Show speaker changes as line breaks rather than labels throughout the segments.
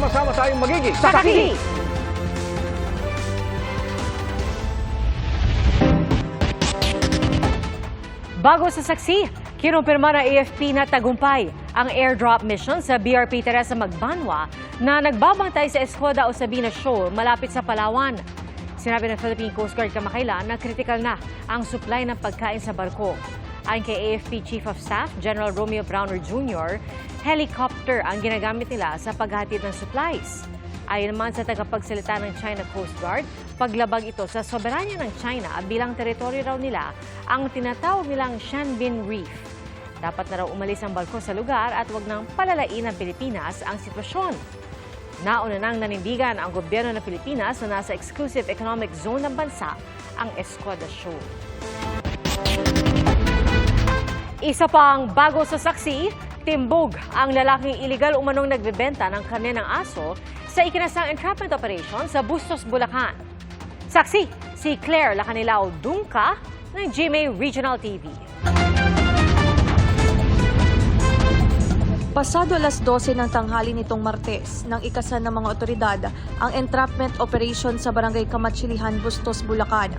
Sama-sama tayong magiging
Sakaki! Bago sa saksi, kinumpirma ng AFP na tagumpay ang airdrop mission sa BRP Teresa Magbanwa na nagbabantay sa Escoda o Sabina Shoal malapit sa Palawan. Sinabi ng Philippine Coast Guard kamakailan na critical na ang supply ng pagkain sa barko. Ayon kay AFP Chief of Staff General Romeo Browner Jr., helicopter ang ginagamit nila sa paghatid ng supplies. Ayon naman sa tagapagsalita ng China Coast Guard, paglabag ito sa soberanya ng China bilang teritoryo raw nila ang tinatawag nilang Shanbin Reef. Dapat na raw umalis ang barko sa lugar at wag nang palalain ng Pilipinas ang sitwasyon. Nauna nang nanindigan ang gobyerno ng Pilipinas na nasa exclusive economic zone ng bansa ang Escoda Shoal. Isa pang bago sa saksi, timbog ang lalaking iligal umanong nagbebenta ng karne ng aso sa ikinasang entrapment operation sa Bustos, Bulacan. Saksi, si Claire Lacanilao Dungka ng GMA Regional TV.
Pasado alas 12 ng tanghali nitong Martes, nang ikasan ng mga otoridad ang entrapment operation sa barangay Kamatsilihan, Bustos, Bulacan.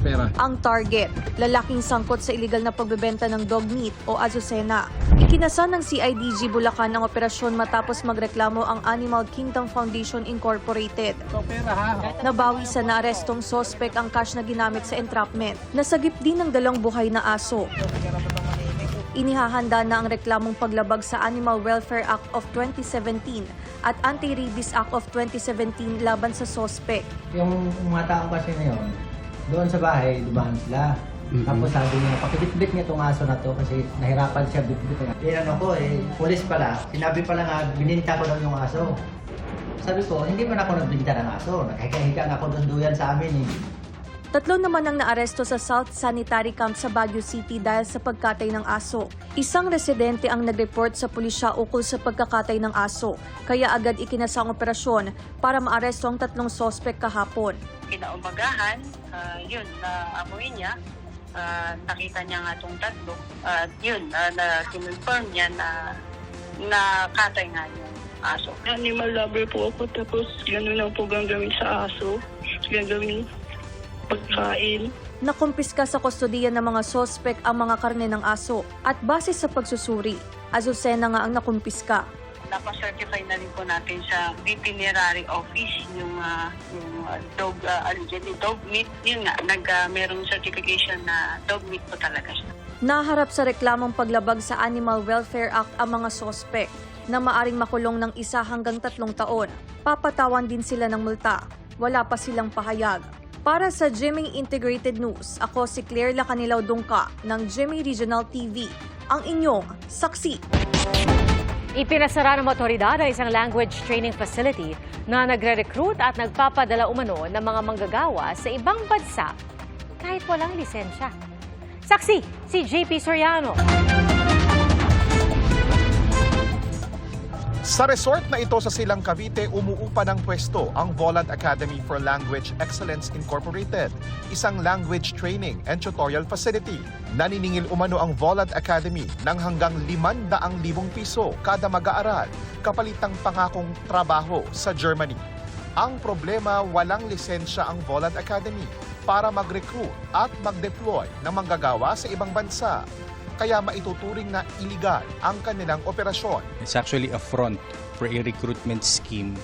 Pera.
Ang target, lalaking sangkot sa iligal na pagbebenta ng dog meat o azucena. Ikinasan ng CIDG Bulacan ang operasyon matapos magreklamo ang Animal Kingdom Foundation Incorporated. Nabawi sa naarestong sospek ang cash na ginamit sa entrapment. Nasagip din ng dalang buhay na aso. Inihahanda na ang reklamong paglabag sa Animal Welfare Act of 2017 at Anti-Rabies Act of 2017 laban sa sospek.
Yung mga tao kasi na yun, doon sa bahay, dumaan sila. Tapos sabi niya, pakibitbit niya itong aso na to kasi nahirapan siya bitbit. Eh ano ko, eh, pulis pala. Sinabi pala nga, bininta ko daw yung aso. Sabi ko, hindi man ako nagbinta ng aso. Naghiga-higa nga ako doon duyan sa amin eh.
Tatlo naman ang naaresto sa South Sanitary Camp sa Baguio City dahil sa pagkatay ng aso. Isang residente ang nag-report sa pulisya ukol sa pagkakatay ng aso, kaya agad ikinasa ang operasyon para maaresto ang tatlong sospek kahapon.
kinaumagahan, ah, yun, na amoy niya, ah, nakita niya nga itong tatlo. At yun, ah, na kinonfirm niya na nakatay nga yung aso.
Animal lover po ako tapos gano'n lang po gagawin sa aso. Gagawin pagkain.
Nakumpiska sa kustodiya ng mga sospek ang mga karne ng aso at base sa pagsusuri, azucena nga ang nakumpiska.
Napacertify na rin po natin sa veterinary office yung, ah, yung ah, dog, uh, dog meat. Yun nga, nag, ah, merong certification na dog meat po talaga siya.
Naharap sa reklamong paglabag sa Animal Welfare Act ang mga sospek na maaring makulong ng isa hanggang tatlong taon. Papatawan din sila ng multa. Wala pa silang pahayag. Para sa Jimmy Integrated News, ako si Claire Lacanilaw Dungka ng Jimmy Regional TV, ang inyong saksi.
Ipinasara ng otoridad ang isang language training facility na nagre-recruit at nagpapadala umano ng mga manggagawa sa ibang bansa kahit walang lisensya. Saksi, si JP Soriano.
Sa resort na ito sa Silang Cavite, umuupa ng pwesto ang Volant Academy for Language Excellence Incorporated, isang language training and tutorial facility. Naniningil umano ang Volant Academy ng hanggang 500,000 piso kada mag-aaral, kapalitang pangakong trabaho sa Germany. Ang problema, walang lisensya ang Volant Academy para mag-recruit at mag-deploy ng manggagawa sa ibang bansa. Kaya maituturing na iligal ang kanilang operasyon.
It's actually a front for a recruitment scheme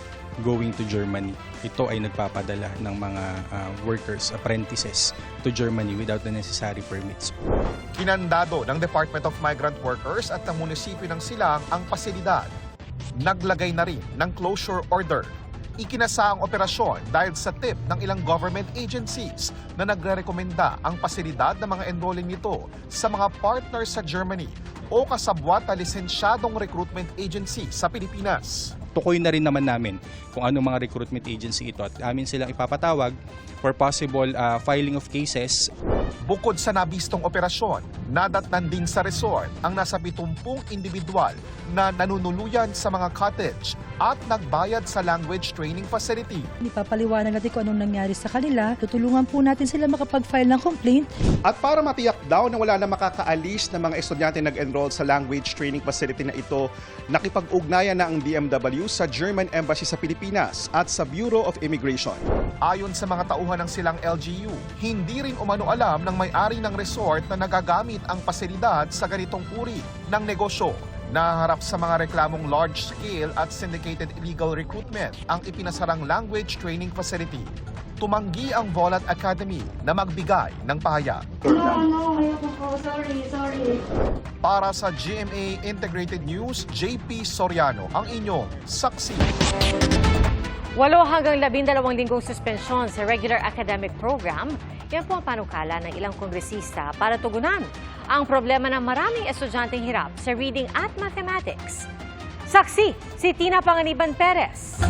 going to Germany. Ito ay nagpapadala ng mga uh, workers, apprentices to Germany without the necessary permits.
Kinandado ng Department of Migrant Workers at ng munisipyo ng Silang ang pasilidad. Naglagay na rin ng closure order. Ikinasa ang operasyon dahil sa tip ng ilang government agencies na nagre-rekomenda ang pasilidad ng mga enrolling nito sa mga partners sa Germany o kasabwat na lisensyadong recruitment agency sa Pilipinas.
Tukoy na rin naman namin kung ano mga recruitment agency ito at amin silang ipapatawag for possible uh, filing of cases
Bukod sa nabistong operasyon, Nadatnan din sa resort ang nasa 70 individual na nanunuluyan sa mga cottage at nagbayad sa language training facility.
Ipapaliwanag natin kung anong nangyari sa kanila. Tutulungan po natin sila makapag-file ng complaint.
At para matiyak daw na wala na makakaalis na mga estudyante nag-enroll sa language training facility na ito, nakipag-ugnayan na ang BMW sa German Embassy sa Pilipinas at sa Bureau of Immigration.
Ayon sa mga tauhan ng silang LGU, hindi rin umano alam ng may-ari ng resort na nagagamit ang pasilidad sa ganitong uri ng negosyo. Naharap sa mga reklamong large-scale at syndicated illegal recruitment ang ipinasarang language training facility. Tumanggi ang Volant Academy na magbigay ng pahayag. Para sa GMA Integrated News, JP Soriano ang inyong saksi.
Walo hanggang labindalawang linggong suspensyon sa regular academic program, yan po ang panukala ng ilang kongresista para tugunan ang problema ng maraming estudyanteng hirap sa reading at mathematics. Saksi, si Tina Panganiban Perez.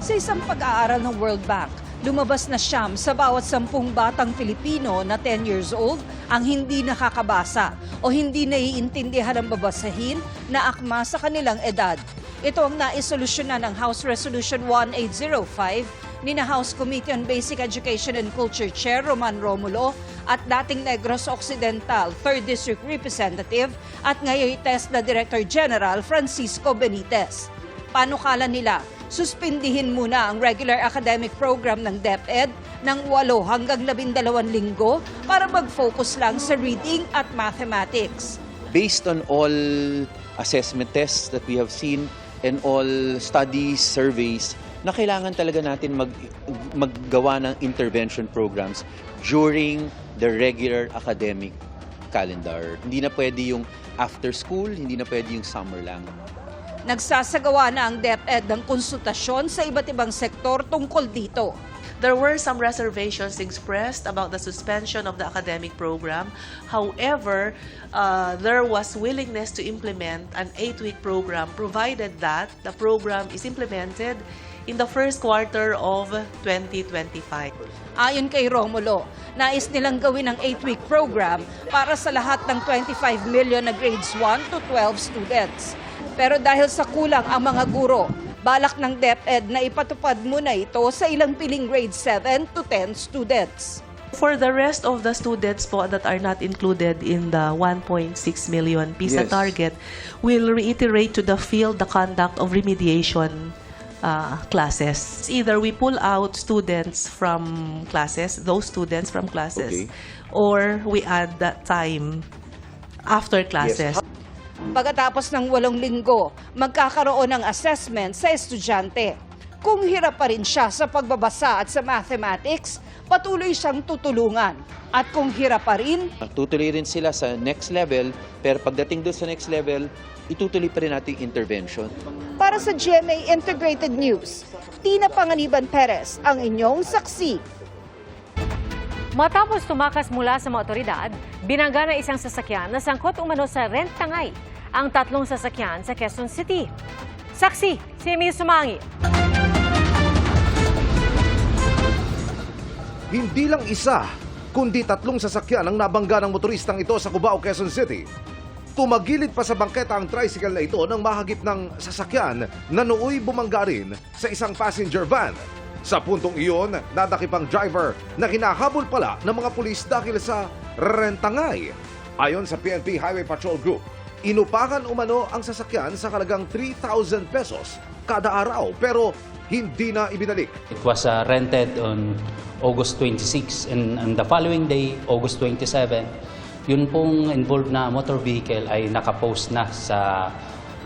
Sa isang pag-aaral ng World Bank, lumabas na siyam sa bawat sampung batang Filipino na 10 years old ang hindi nakakabasa o hindi naiintindihan ang babasahin na akma sa kanilang edad. Ito ang naisolusyonan ng House Resolution 1805 ni na House Committee on Basic Education and Culture Chair Roman Romulo at dating Negros Occidental 3rd District Representative at ngayon TESDA Director General Francisco Benitez. Panukala nila, suspindihin muna ang regular academic program ng DepEd ng 8 hanggang 12 linggo para mag-focus lang sa reading at mathematics.
based on all assessment tests that we have seen and all studies, surveys, na kailangan talaga natin mag, maggawa ng intervention programs during the regular academic calendar. Hindi na pwede yung after school, hindi na pwede yung summer lang.
Nagsasagawa na ang DepEd ng konsultasyon sa iba't ibang sektor tungkol dito.
There were some reservations expressed about the suspension of the academic program. However, uh, there was willingness to implement an eight-week program provided that the program is implemented in the first quarter of 2025.
Ayon kay Romulo, nais nilang gawin ang 8-week program para sa lahat ng 25 million na grades 1 to 12 students. Pero dahil sa kulang ang mga guro, balak ng DepEd na ipatupad muna ito sa ilang piling grade 7 to 10 students.
For the rest of the students po that are not included in the 1.6 million PISA
Yes.
target, we'll reiterate to the field the conduct of remediation uh, classes. Either we pull out students from classes, those students from classes,
Okay.
or we add that time after classes.
Pagkatapos ng walong linggo, magkakaroon ng assessment sa estudyante. Kung hirap pa rin siya sa pagbabasa at sa mathematics, patuloy siyang tutulungan. At kung hirap pa rin,
Tutuloy rin sila sa next level, pero pagdating doon sa next level, itutuloy pa rin natin intervention.
para sa GMA Integrated News, Tina Panganiban Perez, ang inyong saksi.
Matapos tumakas mula sa mga otoridad, binangga ng isang sasakyan na sangkot umano sa rent tangay ang tatlong sasakyan sa Quezon City. Saksi, si Emil Sumangi.
Hindi lang isa, kundi tatlong sasakyan ang nabangga ng motoristang ito sa Cubao, Quezon City. Tumagilid pa sa bangketa ang tricycle na ito nang mahagip ng sasakyan na nooy bumangga rin sa isang passenger van. Sa puntong iyon, nadakip ang driver na hinahabol pala ng mga pulis dahil sa rentangay. Ayon sa PNP Highway Patrol Group, inupakan umano ang sasakyan sa kalagang 3,000 pesos kada araw pero hindi na ibinalik.
It was uh, rented on August 26 and on the following day, August 27, yun pong involved na motor vehicle ay nakapost na sa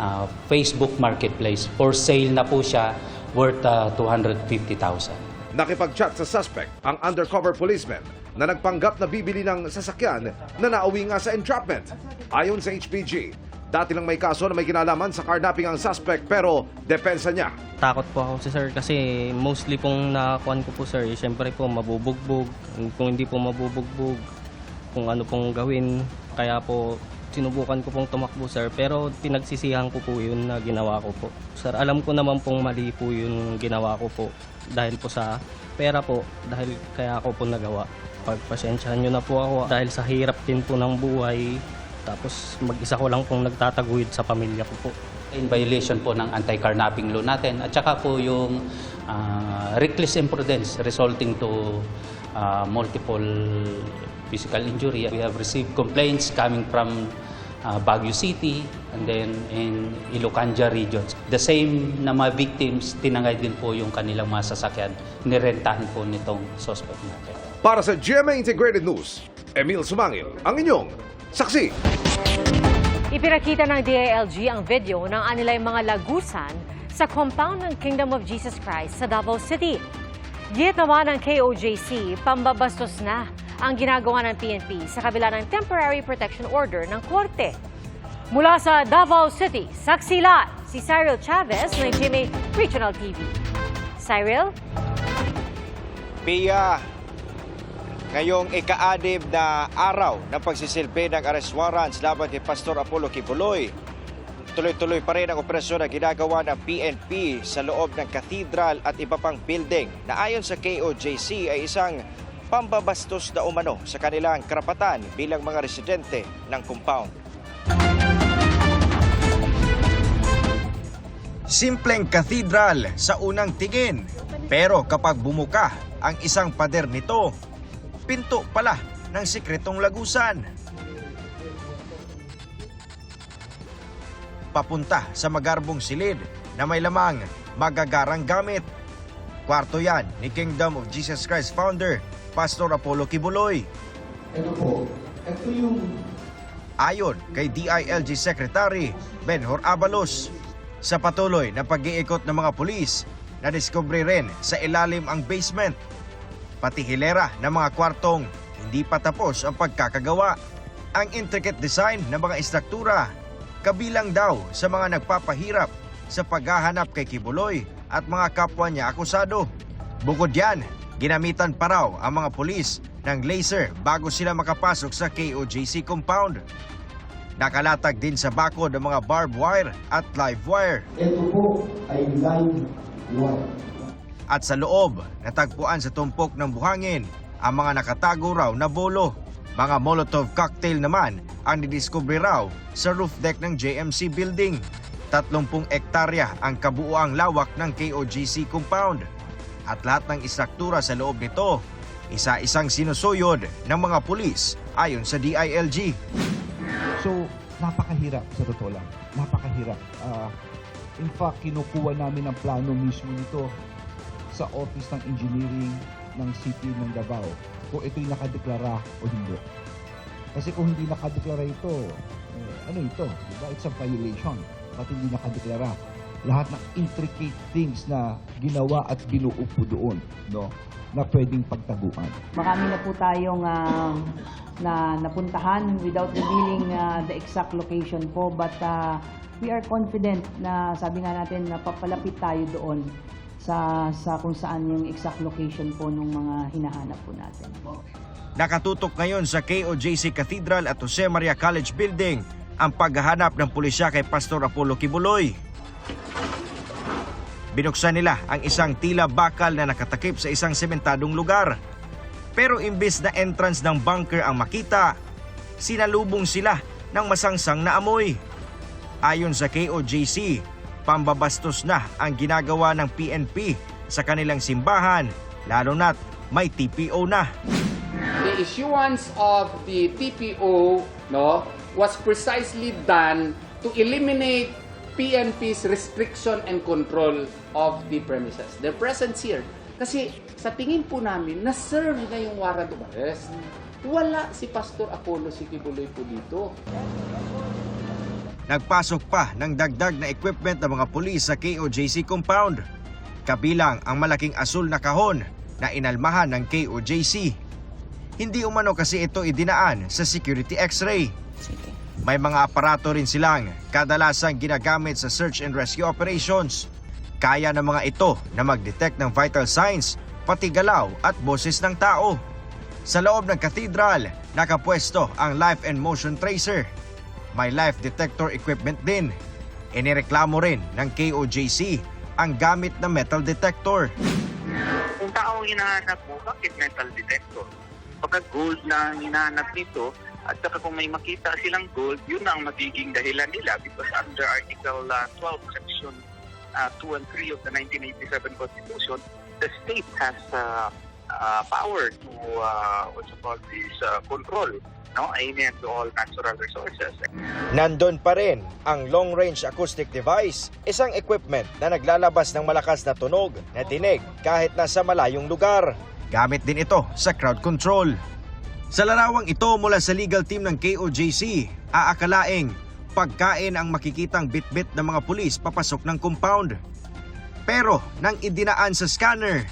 uh, Facebook Marketplace. For sale na po siya worth uh, 250,000.
Nakipag-chat sa suspect ang undercover policeman na nagpanggap na bibili ng sasakyan na nauwi nga sa entrapment. Ayon sa HPG, dati lang may kaso na may kinalaman sa carnapping ang suspect pero depensa niya.
Takot po ako si sir kasi mostly pong nakakuan ko po sir, eh, syempre po mabubugbog. Kung hindi po mabubugbog, kung ano pong gawin. Kaya po sinubukan ko pong tumakbo sir pero pinagsisihan ko po yun na ginawa ko po. Sir, alam ko naman pong mali po yung ginawa ko po dahil po sa pera po dahil kaya ako po nagawa. Pagpasensyahan nyo na po ako dahil sa hirap din po ng buhay. Tapos mag-isa ko lang pong nagtataguyod sa pamilya ko po.
In violation po ng anti-carnapping law natin at saka po yung ah, reckless imprudence resulting to ah, multiple physical injury. We have received complaints coming from ah, Baguio City and then in Ilocanja regions. The same na mga victims, tinangay din po yung kanilang mga sasakyan. Nirentahan po nitong suspect natin.
Para sa GMA Integrated News, Emil Sumangil, ang inyong saksi.
Ipinakita ng DILG ang video ng anilang mga lagusan sa compound ng Kingdom of Jesus Christ sa Davao City. Git naman ng KOJC, pambabastos na ang ginagawa ng PNP sa kabila ng Temporary Protection Order ng Korte. Mula sa Davao City, saksila si Cyril Chavez ng GMA Regional TV. Cyril?
Pia, ngayong ika-adib na araw ng pagsisilbi ng arrest warrants laban kay Pastor Apollo Kibuloy, tuloy-tuloy pa rin ang operasyon na ginagawa ng PNP sa loob ng katedral at iba pang building na ayon sa KOJC ay isang pambabastos na umano sa kanilang karapatan bilang mga residente ng compound. Simpleng katedral sa unang tingin. Pero kapag bumuka ang isang pader nito, pinto pala ng sikretong lagusan. Papunta sa magarbong silid na may lamang magagarang gamit. Kwarto yan ni Kingdom of Jesus Christ founder, Pastor Apollo Kibuloy.
Ito po, ito yung
Ayon kay DILG Secretary Benhor Abalos, sa patuloy na pag-iikot ng mga pulis, nadiskubre rin sa ilalim ang basement. Pati hilera ng mga kwartong hindi pa tapos ang pagkakagawa. Ang intricate design ng mga istruktura, kabilang daw sa mga nagpapahirap sa paghahanap kay Kibuloy at mga kapwa niya akusado. Bukod yan, ginamitan pa raw ang mga pulis ng laser bago sila makapasok sa KOJC compound. Nakalatag din sa bakod ang mga barbed wire at live wire.
ito po ay live wire.
At sa loob, natagpuan sa tumpok ng buhangin ang mga nakatago raw na bolo. Mga Molotov cocktail naman ang nidiskubre raw sa roof deck ng JMC building. 30 ektarya ang kabuuang lawak ng KOGC compound. At lahat ng istruktura sa loob nito, isa-isang sinusuyod ng mga pulis ayon sa DILG.
So, napakahirap sa totoo lang. Napakahirap. Ah, in fact, kinukuha namin ang plano mismo nito sa Office ng Engineering ng City ng Davao kung ito'y nakadeklara o hindi. Kasi kung hindi nakadeklara ito, eh, ano ito? Diba? It's a violation. Ba't hindi nakadeklara? Lahat ng intricate things na ginawa at binuo doon, no? na pwedeng pagtaguan.
Marami na po tayong ah, na napuntahan without revealing ah, the exact location po but ah, we are confident na sabi nga natin na papalapit tayo doon sa sa kung saan yung exact location po ng mga hinahanap po natin.
Nakatutok ngayon sa KOJC Cathedral at Jose Maria College Building ang paghahanap ng pulisya kay Pastor Apollo Kibuloy. Binuksan nila ang isang tila bakal na nakatakip sa isang sementadong lugar. Pero imbis na entrance ng bunker ang makita, sinalubong sila ng masangsang na amoy. Ayon sa KOJC, pambabastos na ang ginagawa ng PNP sa kanilang simbahan, lalo na't may TPO na.
the issuance of the TPO no was precisely done to eliminate PNP's restriction and control of the premises. Their presence here. Kasi sa tingin po namin, na-serve na yung warrant of arrest. Wala si Pastor Apollo Sikibuloy po dito.
Nagpasok pa ng dagdag na equipment ng mga pulis sa KOJC compound. Kabilang ang malaking asul na kahon na inalmahan ng KOJC. Hindi umano kasi ito idinaan sa security x-ray. May mga aparato rin silang kadalasang ginagamit sa search and rescue operations. Kaya ng mga ito na mag-detect ng vital signs, pati galaw at boses ng tao. Sa loob ng katedral, nakapwesto ang life and motion tracer. May life detector equipment din. Inireklamo rin ng KOJC ang gamit na metal detector.
Kung tao hinahanap mo, bakit metal detector? baka gold na hinahanap nito at saka kung may makita silang gold, yun ang magiging dahilan nila because under Article uh, 12, Section uh, 2 and 3 of the 1987 Constitution, the state has uh, uh, power to uh, what's called this uh, control no amen to all natural resources
Nandun pa rin ang long-range acoustic device, isang equipment na naglalabas ng malakas na tunog na tinig kahit nasa malayong lugar. Gamit din ito sa crowd control. Sa larawang ito mula sa legal team ng KOJC, aakalaing pagkain ang makikitang bitbit ng mga pulis papasok ng compound. Pero nang idinaan sa scanner,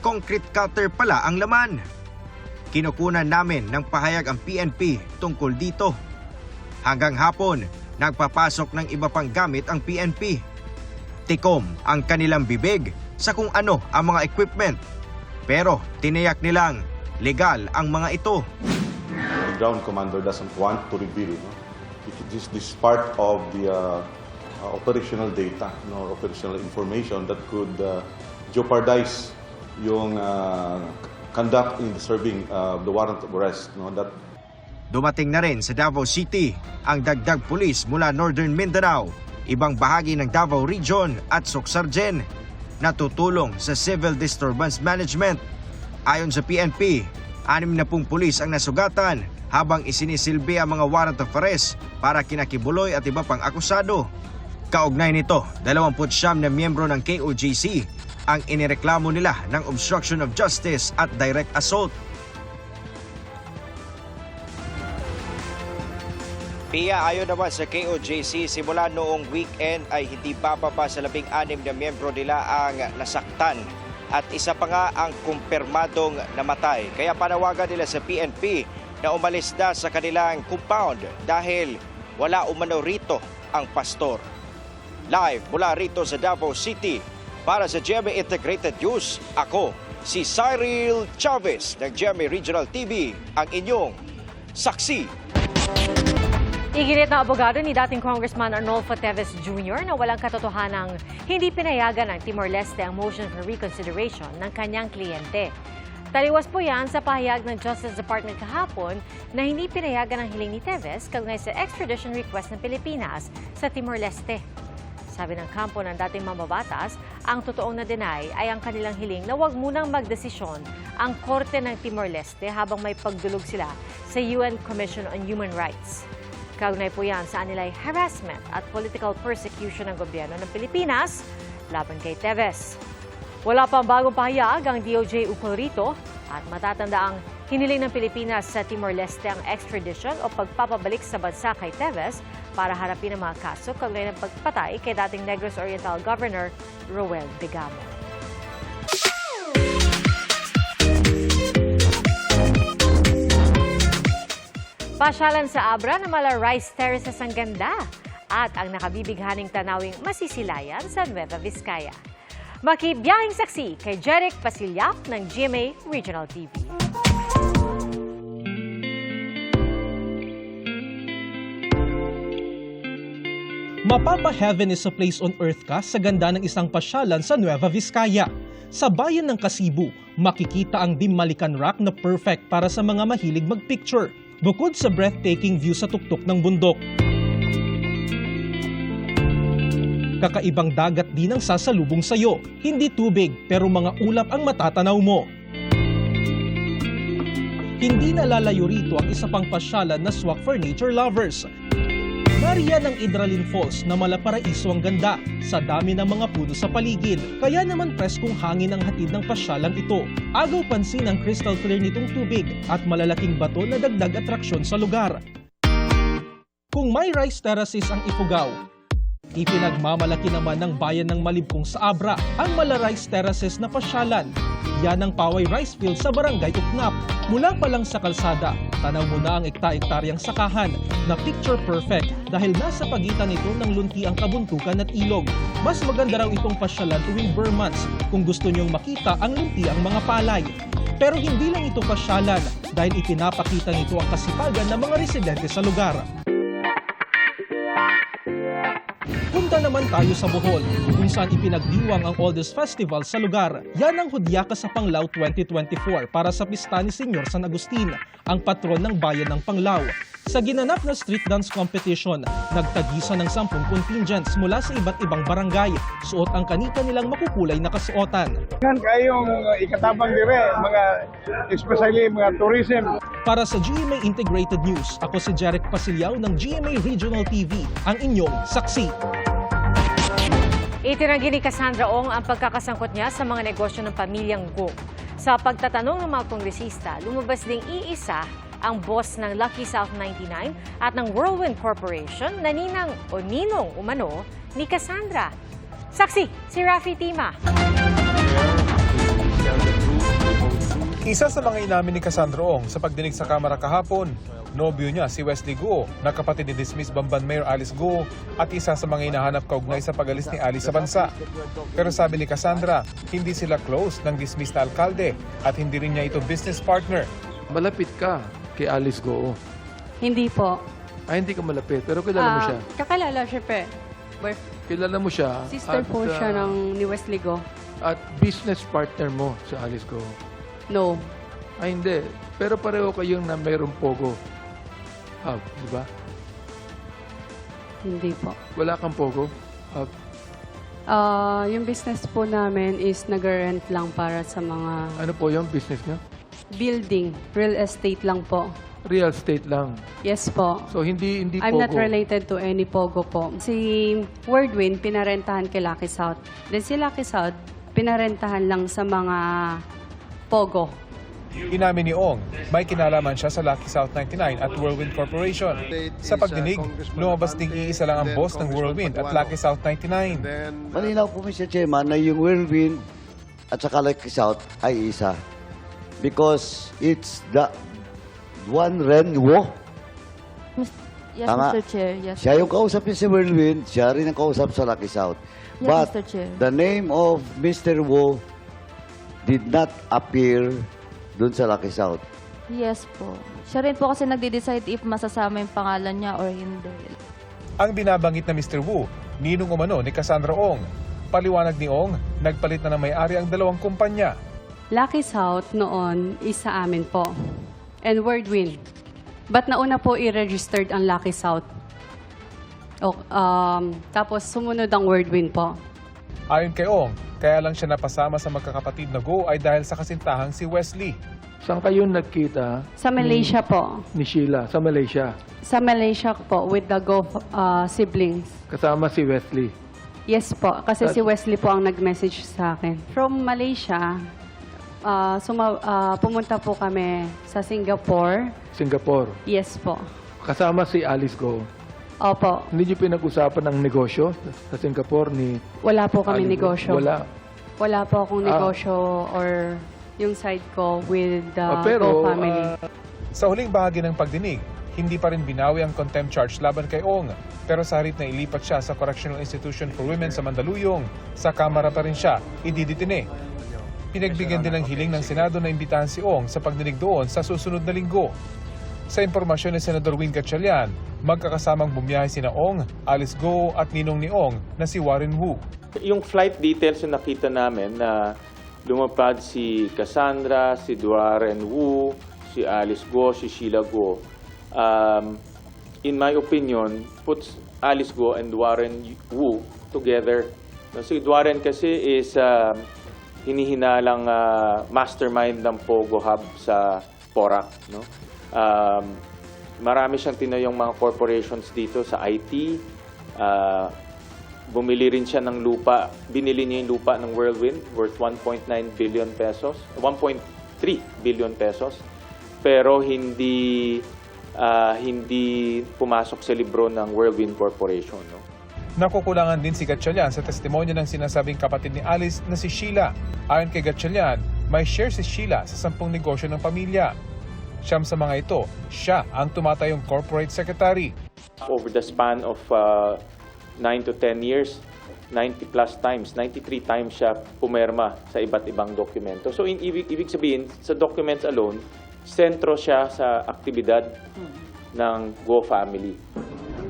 concrete cutter pala ang laman. Kinukunan namin ng pahayag ang PNP tungkol dito. Hanggang hapon, nagpapasok ng iba pang gamit ang PNP. Tikom ang kanilang bibig sa kung ano ang mga equipment. Pero tiniyak nilang legal ang mga ito.
The ground commander doesn't want to reveal. No? This, this is part of the uh, uh, operational data, no, operational information that could uh, jeopardize yung uh, conduct in serving uh, the warrant of arrest. No, that
Dumating na rin sa Davao City ang dagdag pulis mula Northern Mindanao, ibang bahagi ng Davao Region at Soksargen na tutulong sa civil disturbance management. Ayon sa PNP, anim na pung pulis ang nasugatan habang isinisilbi ang mga warrant of arrest para kinakibuloy at iba pang akusado. Kaugnay nito, 29 na miyembro ng KOJC ang inireklamo nila ng obstruction of justice at direct assault. Pia, ayon naman sa KOJC, simula noong weekend ay hindi bababa sa labing anim na miyembro nila ang nasaktan at isa pa nga ang kumpirmadong namatay. Kaya panawagan nila sa PNP na umalis na sa kanilang compound dahil wala umano rito ang pastor. Live mula rito sa Davao City para sa GMA Integrated News, ako si Cyril Chavez ng GMA Regional TV, ang inyong saksi.
Iginit na abogado ni dating Congressman Arnolfo Teves Jr. na walang katotohanang hindi pinayagan ng Timor-Leste ang motion for reconsideration ng kanyang kliyente. Taliwas po yan sa pahayag ng Justice Department kahapon na hindi pinayagan ang hiling ni Teves kaugnay sa extradition request ng Pilipinas sa Timor-Leste. Sabi ng kampo ng dating mambabatas, ang totoong na-deny ay ang kanilang hiling na huwag munang magdesisyon ang Korte ng Timor-Leste habang may pagdulog sila sa UN Commission on Human Rights. Kaugnay po yan sa anilay harassment at political persecution ng gobyerno ng Pilipinas laban kay Teves. Wala pang bagong pahayag ang DOJ ukol rito at matatanda ang hiniling ng Pilipinas sa Timor-Leste ang extradition o pagpapabalik sa bansa kay Teves para harapin ang mga kaso kaugnay ng pagpatay kay dating Negros Oriental Governor Roel Begamo. Pasyalan sa Abra na mala rice terraces ang ganda at ang nakabibighaning tanawing masisilayan sa Nueva Vizcaya. Makibiyahing saksi kay Jeric Pasiliak ng GMA Regional TV.
Mapapa-heaven is a place on earth ka sa ganda ng isang pasyalan sa Nueva Vizcaya. Sa bayan ng Kasibu, makikita ang Dimalikan Rock na perfect para sa mga mahilig magpicture. Bukod sa breathtaking view sa tuktok ng bundok. Kakaibang dagat din ang sasalubong sa'yo. Hindi tubig, pero mga ulap ang matatanaw mo. Hindi nalalayo rito ang isa pang pasyalan na swak for nature lovers. Nariyan ang Idralin Falls na malaparaiso ang ganda sa dami ng mga puno sa paligid. Kaya naman preskong hangin ang hatid ng pasyalang ito. Agaw pansin ang crystal clear nitong tubig at malalaking bato na dagdag atraksyon sa lugar. Kung may rice terraces ang Ifugao, Ipinagmamalaki naman ng bayan ng Malibkong sa Abra ang Mala Rice Terraces na pasyalan. Yan ang Paway Rice Field sa Barangay Uknap. Mula pa lang sa kalsada, tanaw mo na ang ekta-ektaryang sakahan na picture perfect dahil nasa pagitan nito ng lunti ang kabuntukan at ilog. Mas maganda raw itong pasyalan tuwing Burr months kung gusto niyong makita ang lunti ang mga palay. Pero hindi lang ito pasyalan dahil ipinapakita nito ang kasipagan ng mga residente sa lugar. Woo! Punta naman tayo sa Bohol, kung saan ipinagdiwang ang oldest festival sa lugar. Yan ang Hudyaka sa Panglao 2024 para sa pista ni Senyor San Agustin, ang patron ng bayan ng Panglao. Sa ginanap na street dance competition, nagtagisa ng 10 contingents mula sa iba't ibang barangay. Suot ang kanika nilang makukulay na kasuotan.
Yan kayong ikatabang dire, mga especially mga tourism.
Para sa GMA Integrated News, ako si Jeric Pasiliao ng GMA Regional TV, ang inyong saksi.
Itinanggi ni Cassandra Ong ang pagkakasangkot niya sa mga negosyo ng pamilyang Go. Sa pagtatanong ng mga kongresista, lumabas ding iisa ang boss ng Lucky South 99 at ng Whirlwind Corporation na ninang o ninong umano ni Cassandra. Saksi, si Rafi Tima.
Isa sa mga inamin ni Cassandra Ong sa pagdinig sa Kamara kahapon, nobyo niya si Wesley Guo, na kapatid ni dismiss Bamban Mayor Alice Guo at isa sa mga hinahanap kaugnay sa pagalis ni Alice sa bansa. Pero sabi ni Cassandra, hindi sila close ng dismissed na alkalde at hindi rin niya ito business partner.
Malapit ka kay Alice Goo.
Hindi po.
Ay, hindi ka malapit, pero kilala mo
Ah,
siya.
Kakilala siya pe. Boy-
Kilala mo siya.
Sister
at,
po siya
ah,
ng ni Wesley Go.
At business partner mo si Alice Goo.
No.
Ay, hindi. Pero pareho kayong na mayroong Pogo Hub, di ba?
Hindi po.
Wala kang Pogo Hub.
Ah, yung business po namin is nag-rent lang para sa mga
Ano po yung business niya?
building, real estate lang po.
Real estate lang.
Yes po.
So, hindi hindi
I'm not
Pogo.
related to any Pogo po. Si Wordwin, pinarentahan kay Lucky South. Then si Lucky South, pinarentahan lang sa mga Pogo.
Inamin ni Ong, may kinalaman siya sa Lucky South 99 at Whirlwind Corporation. Sa pagdinig, lumabas ding iisa lang ang boss ng Whirlwind at Lucky South 99.
Malinaw po, Mr. Chairman, na yung whirlwind at saka Lucky South ay isa. Because it's the one Renwo.
Yes,
Tama.
Mr. Chair. Yes.
Siya yung kausap niya sa whirlwind, siya rin ang kausap sa Lucky South.
Yes,
But
Mr. Chair.
the name of Mr. Wo did not appear dun sa Lucky South.
Yes po. Siya rin po kasi nagde-decide if masasama yung pangalan niya or hindi.
Ang binabanggit na Mr. Wu, ninong umano ni Cassandra Ong. Paliwanag ni Ong, nagpalit na ng may-ari ang dalawang kumpanya.
Lucky South noon is sa amin po. And Wordwin. But nauna po i-registered ang Lucky South. O, um, tapos sumunod ang Wordwin po.
Ayon kay Ong, kaya lang siya napasama sa magkakapatid na Go ay dahil sa kasintahang si Wesley.
Saan kayo nagkita?
Sa Malaysia po.
Ni Sheila, sa Malaysia.
Sa Malaysia po with the Go uh, siblings.
Kasama si Wesley.
Yes po, kasi
At-
si Wesley po ang nag-message sa akin. From Malaysia, uh, suma- uh, pumunta po kami sa Singapore.
Singapore.
Yes po.
Kasama si Alice Go.
Opo.
Hindi niyo pinag-usapan ng negosyo sa Singapore ni
Wala po kami
Go?
negosyo.
Wala.
Wala po akong
Ah.
negosyo or yung side ko with the
Ah, pero,
Go family.
ah, Sa huling bahagi ng pagdinig, hindi pa rin binawi ang contempt charge laban kay Ong. Pero sa harit na ilipat siya sa Correctional Institution for Women sa Mandaluyong, sa Kamara pa rin siya, ididitine. Pinagbigyan din ng hiling ng Senado na imbitahan si Ong sa pagdinig doon sa susunod na linggo. Sa impormasyon ni Senador Win Gatchalian, magkakasamang bumiyahe sina Ong, Alice Go at ninong ni Ong na si Warren Wu.
Yung flight details yung nakita namin na lumapad si Cassandra, si Duaren Wu, si Alice Go, si Sheila Go. Um, in my opinion, puts Alice Go and Duaren Wu together. Si Duaren kasi is um, hinihinalang ah, mastermind ng Pogo Hub sa Porac. No? Um, marami siyang tinayong mga corporations dito sa IT. Ah, bumili rin siya ng lupa, binili niya yung lupa ng Whirlwind worth 1.9 billion pesos, 1.3 billion pesos. Pero hindi ah, hindi pumasok sa libro ng Whirlwind Corporation, no.
Nakukulangan din si Gatchalian sa testimonya ng sinasabing kapatid ni Alice na si Sheila. Ayon kay Gatchalian, may share si Sheila sa sampung negosyo ng pamilya. Siyam sa mga ito, siya ang tumatayong corporate secretary.
Over the span of uh, 9 to 10 years, 90 plus times, 93 times siya pumerma sa iba't ibang dokumento. So in, ibig, ibig sabihin, sa documents alone, sentro siya sa aktibidad ng Go family.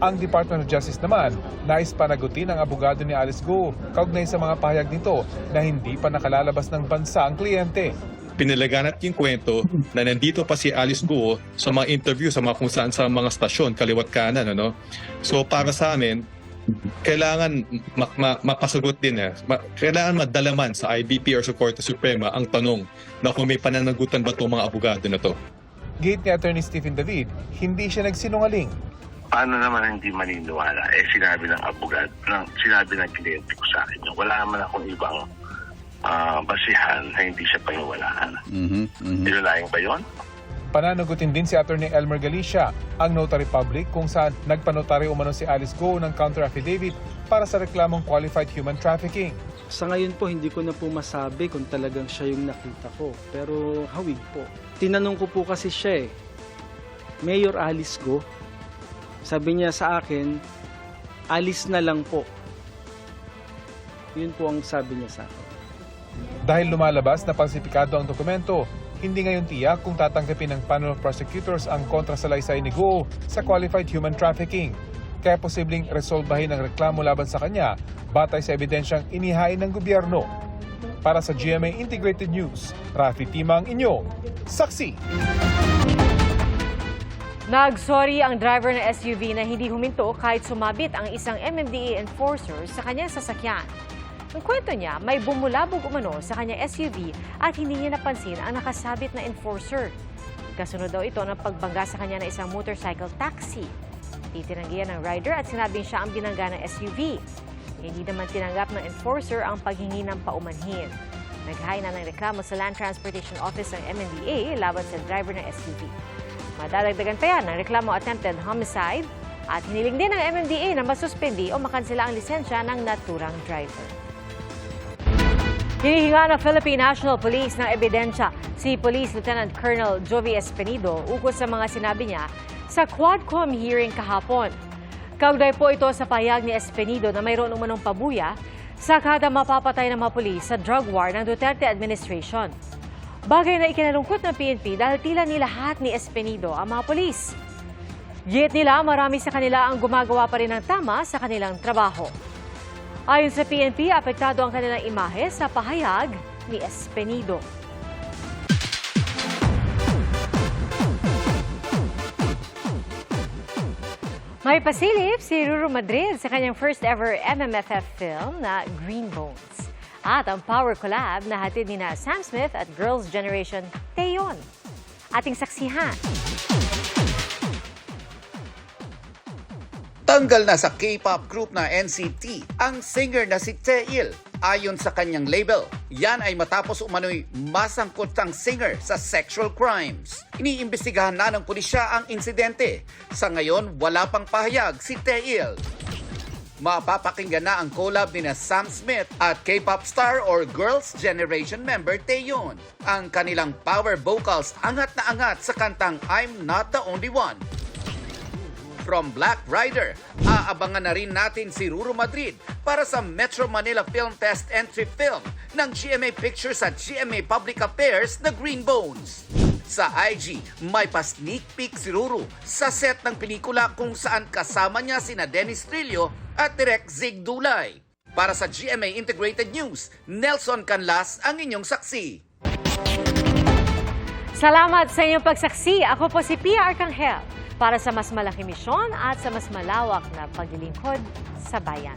Ang Department of Justice naman, nais panagutin ang abogado ni Alice Go kaugnay sa mga pahayag nito na hindi pa nakalalabas ng bansa ang kliyente.
Pinalaganat yung kwento na nandito pa si Alice Guo sa mga interview sa mga kung saan sa mga stasyon, kaliwat kanan. Ano? So para sa amin, kailangan ma- ma- mapasagot din eh. Ma- kailangan madalaman sa IBP or sa Korte Suprema ang tanong na kung may pananagutan ba itong mga abogado na to.
Gate ni Attorney Stephen David, hindi siya nagsinungaling.
paano naman hindi maniniwala? Eh, sinabi ng abogado, ng, sinabi ng kliyente ko sa akin. Wala naman akong ibang ah, basihan na hindi siya paniwalaan.
Mm-hmm.
Nilalaing ba yun?
Pananagutin din si Attorney Elmer Galicia, ang notary public kung saan nagpanotary umano si Alice Go ng counter affidavit para sa reklamong qualified human trafficking.
Sa ngayon po, hindi ko na po masabi kung talagang siya yung nakita ko. Pero hawig po. Tinanong ko po kasi siya eh, Mayor Alice Go. Sabi niya sa akin, alis na lang po. Yun po ang sabi niya sa akin.
Dahil lumalabas na falsifikado ang dokumento, hindi ngayon tiyak kung tatanggapin ng panel of prosecutors ang kontrasalaysay ni Go sa qualified human trafficking. Kaya posibleng resolbahin ang reklamo laban sa kanya batay sa ebidensyang inihain ng gobyerno. Para sa GMA Integrated News, Rafi Timang inyo, saksi.
Nagsorry ang driver ng SUV na hindi huminto kahit sumabit ang isang MMDA enforcer sa kanyang sasakyan. Ang kwento niya, may bumulabog umano sa kanyang SUV at hindi niya napansin ang nakasabit na enforcer. Kasunod daw ito ng pagbangga sa kanya ng isang motorcycle taxi. Itinanggihan ng rider at sinabing siya ang binangga ng SUV. Hindi naman tinanggap ng enforcer ang paghingi ng paumanhin. Naghain na ng reklamo sa Land Transportation Office ng MMDA laban sa driver ng SUV. Madadagdagan pa yan ng reklamo attempted homicide at hiniling din ng MMDA na masuspendi o makansela ang lisensya ng naturang driver. Hinihinga ng Philippine National Police ng ebidensya si Police Lieutenant Colonel Jovi Espenido ukol sa mga sinabi niya sa Quadcom hearing kahapon. Kaugnay po ito sa payag ni Espenido na mayroon umanong pabuya sa kada mapapatay ng mga pulis sa drug war ng Duterte administration. Bagay na ikinalungkot ng PNP dahil tila nilahat ni Espenido ang mga pulis. Git nila, marami sa kanila ang gumagawa pa rin ng tama sa kanilang trabaho. Ayon sa PNP, apektado ang kanilang imahe sa pahayag ni Espenido. May pasilip si Ruru Madrid sa kanyang first ever MMFF film na Green Bones. At ang power collab na hatid ni na Sam Smith at Girls' Generation Taeyon. Ating saksihan.
Tanggal na sa K-pop group na NCT ang singer na si Taeil ayon sa kanyang label. Yan ay matapos umano'y masangkot ang singer sa sexual crimes. Iniimbestigahan na ng pulisya ang insidente. Sa ngayon, wala pang pahayag si Taeil. Mapapakinggan na ang collab ni Sam Smith at K-pop star or Girls' Generation member Taeyeon. Ang kanilang power vocals angat na angat sa kantang I'm Not the Only One. From Black Rider, aabangan na rin natin si Ruru Madrid para sa Metro Manila Film Fest entry film ng GMA Pictures at GMA Public Affairs na Green Bones. Sa IG, may pa-sneak peek si Ruru sa set ng pelikula kung saan kasama niya sina Dennis Trillo at Direk Zig Dulay. Para sa GMA Integrated News, Nelson Canlas ang inyong saksi.
Salamat sa inyong pagsaksi. Ako po si Pia Arcangel para sa mas malaki misyon at sa mas malawak na paglilingkod sa bayan.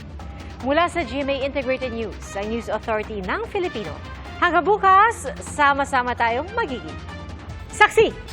Mula sa GMA Integrated News, ang News Authority ng Filipino. Hanggang bukas, sama-sama tayong magiging saksi!